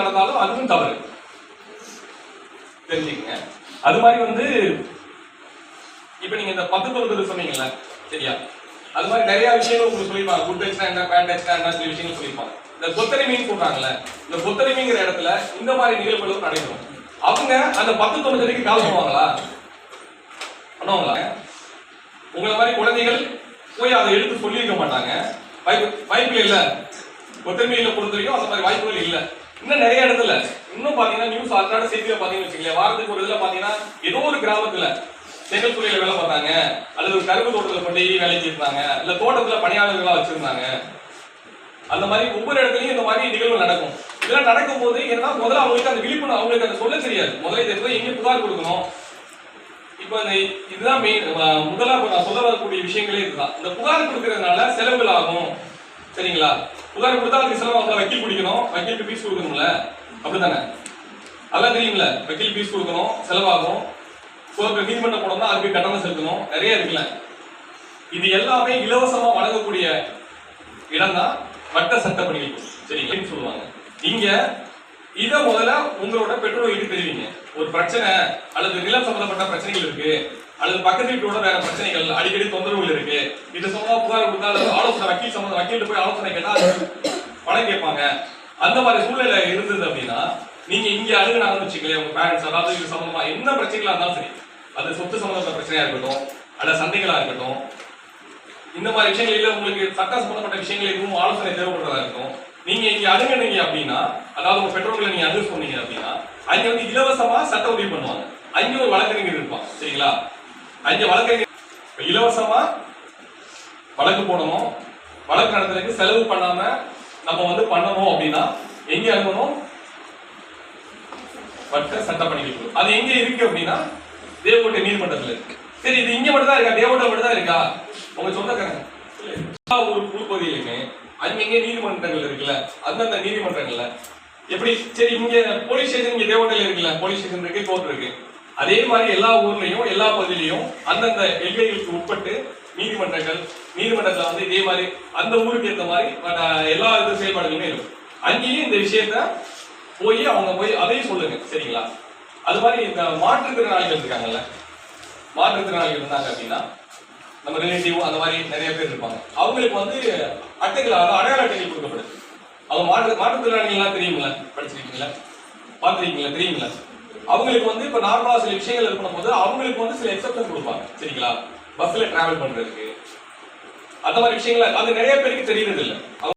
நடந்தாலும் அதுவும் தவறு. தெரிஞ்சுக்கங்க. அது மாதிரி வந்து இப்ப நீங்க இந்த பத்து தொண்ணூறு சொன்னீங்கல்ல சரியா? அது மாதிரி நிறைய விஷயங்கள் உங்களுக்கு சொல்லியிருப்பாங்க. குட் டச்னா என்ன பேட் டச்னா என்ன சில விஷயங்கள் சொல்லியிருப்பாங்க. இந்த கொத்தரிமைன்னு சொல்றாங்கல்ல இந்த கொத்தரிமைங்கிற இடத்துல இந்த மாதிரி நிகழ்வுகளும் நடைபெறும். அவங்க அந்த பத்து தொண்ணூறுக்கு கால் பண்ணுவாங்களா? பண்ணுவாங்களா? உங்களை மாதிரி குழந்தைகள் போய் அதை எடுத்து சொல்லியிருக்க மாட்டாங்க. வாய்ப்பு வாய்ப்பு இல்ல. கொத்தரிமையில பொறுத்த வரைக்கும் அந்த மாதிரி வாய்ப்புகள் இல்ல. இன்னும் நிறைய இடத்துல. இன்னும் பாத்தீங்கன்னா நியூஸ் அன்றாட செய்தியில பாத்தீங்கன்னு வச்சுக்கோங்களேன். வாரத்துக்கு ஒரு இதுல பாத்தீங்கன்னா ஏதோ ஒரு கிராமத்துல செங்கல் துறையில வேலை பார்த்தாங்க. அல்லது ஒரு கரும்பு தோட்டத்துல கொண்டு வேலைக்கு இருந்தாங்க இல்ல தோட்டத்துல பணியாளர்களா வச்சிருந்தாங்க. அந்த மாதிரி ஒவ்வொரு இடத்துலயும் இந்த மாதிரி நிகழ்வு நடக்கும். இதெல்லாம் நடக்கும்போது என்னன்னா முதல்ல அவங்களுக்கு அந்த விழிப்புணர்வு அவங்களுக்கு அதை சொல்ல தெரியாது. முதல்ல இதை போய் எங்க புகார் கொடுக்கணும். இப்போ இந்த இதுதான் மெயின் முதல்ல நான் சொல்ல வரக்கூடிய விஷயங்களே இதுதான். இந்த புகார் கொடுக்கறதுனால செலவுகள் ஆகும். சரிங்களா? புகார் கொடுத்தா அதுக்கு செலவு வக்கீல் பிடிக்கணும். வக்கீலுக்கு ஃபீஸ் கொடுக்கணும்ல. அப்படித்தானே? அதெல்லாம் தெரியும்ல. வக்கீல் ஃபீஸ் கொடுக்கணும் செலவாகும். கோர்ட்டு பண்ண போனோம்னா அதுக்கு கட்டணம் செலுத்தணும். நிறைய இருக்குல்ல. இது எல்லாமே இலவசமா வழங்கக்கூடிய இடம் தான் வட்ட சட்டப்பணிகள் சரிங்களா? சொல்லுவாங்க. இங்க இதை முதல்ல உங்களோட பெற்றோர்களுக்கு தெரிவிங்க. ஒரு பிரச்சனை அல்லது நிலம் சம்பந்தப்பட்ட பிரச்சனைகள் இருக்கு அல்லது பக்கத்து வீட்டோட வேற பிரச்சனைகள் அடிக்கடி தொந்தரவு புகார் கொடுத்தா அல்லது ஆலோசனை வக்கீல் சம்பந்தம் வக்கீல் போய் ஆலோசனை கேட்டா பணம் கேட்பாங்க. அந்த மாதிரி சூழ்நிலை இருந்தது அப்படின்னா நீங்க இங்க அணுகுனாங்கன்னு வச்சுக்கலேன் உங்க பேரண்ட்ஸ் அதாவது இது சம்பந்தமா என்ன பிரச்சனைகளா இருந்தாலும் சரி அது சொத்து சம்பந்தப்பட்ட பிரச்சனையா இருக்கட்டும் அல்ல சந்தைகளா இருக்கட்டும் இந்த மாதிரி விஷயங்கள் இல்ல உங்களுக்கு சட்ட சம்பந்தப்பட்ட விஷயங்கள் எதுவும் ஆலோசனை தேவைப்படுறதா இருக்கும் நீங்க இங்க அணுகுனீங்க அப்படின்னா அதாவது உங்க பெற்றோர்களை நீங்க அணுக சொன்னீங்க அப்படின்னா அங்க வந்து இலவசமா சட்ட உதவி பண்ணுவாங்க. அங்க ஒரு வழக்கறிஞர் இருப்பான் சரிங்களா? அங்க வழக்கறிஞர் இலவசமா வழக்கு போடணும். வழக்கு நடத்துறதுக்கு செலவு பண்ணாம நம்ம வந்து பண்ணணும் அப்படின்னா எங்க அணுகணும் வட்ட சட்டப்பணிகள் குழு. அது எங்க இருக்கு அப்படின்னா தேவகோட்டை நீர்மன்றத்துல இருக்கு. சரி இது இங்க மட்டும் தான் இருக்கா? தேவகோட்டை மட்டும் தான் இருக்கா? உங்க சொந்தக்காரங்க. எல்லா ஒரு உள்பகுதியிலுமே அங்கங்க நீதிமன்றங்கள் இருக்குல்ல அந்தந்த நீதிமன்றங்கள்ல எப்படி? சரி இங்க போலீஸ் ஸ்டேஷன் இங்க தேவகோட்டையில இருக்குல்ல போலீஸ் ஸ்டேஷன் இருக்கு கோர்ட் இருக்கு. அதே மாதிரி எல்லா ஊர்லயும் எல்லா பகுதியிலையும் அந்தந்த எல்லைகளுக்கு உட்பட்டு நீதிமன்றங்கள் நீதிமன்றத்தில் வந்து இதே மாதிரி அந்த ஊருக்கு ஏற்ற மாதிரி எல்லா இது செயல்பாடுகளுமே இருக்கும். அங்கேயும் இந்த விஷயத்த போய் அவங்க போய் அதையும் சொல்லுங்க சரிங்களா? அது மாதிரி இந்த மாற்றுத்திறனாளிகள் இருக்காங்கல்ல மாற்றுத்திறனாளிகள் இருந்தாங்க அப்படின்னா நம்ம ரிலேட்டிவ் அந்த மாதிரி நிறைய பேர் இருப்பாங்க. அவங்களுக்கு வந்து அட்டைகள் அடையாள அட்டைகள் கொடுக்கப்படுது. அவங்க மாற்று மாற்றுத்திறனாளிகள்லாம் தெரியுங்களா படிச்சிருக்கீங்களா பார்த்துருக்கீங்களா தெரியுங்களா அவங்களுக்கு வந்து இப்போ நார்மலாக சில விஷயங்கள் இருக்கணும் போது அவங்களுக்கு வந்து சில எக்ஸப்ஷன் கொடுப்பாங்க சரிங்களா? பஸ்ல டிராவல் பண்றதுக்கு. அந்த மாதிரி விஷயங்கள் அது நிறைய பேருக்கு தெரியறது இல்லை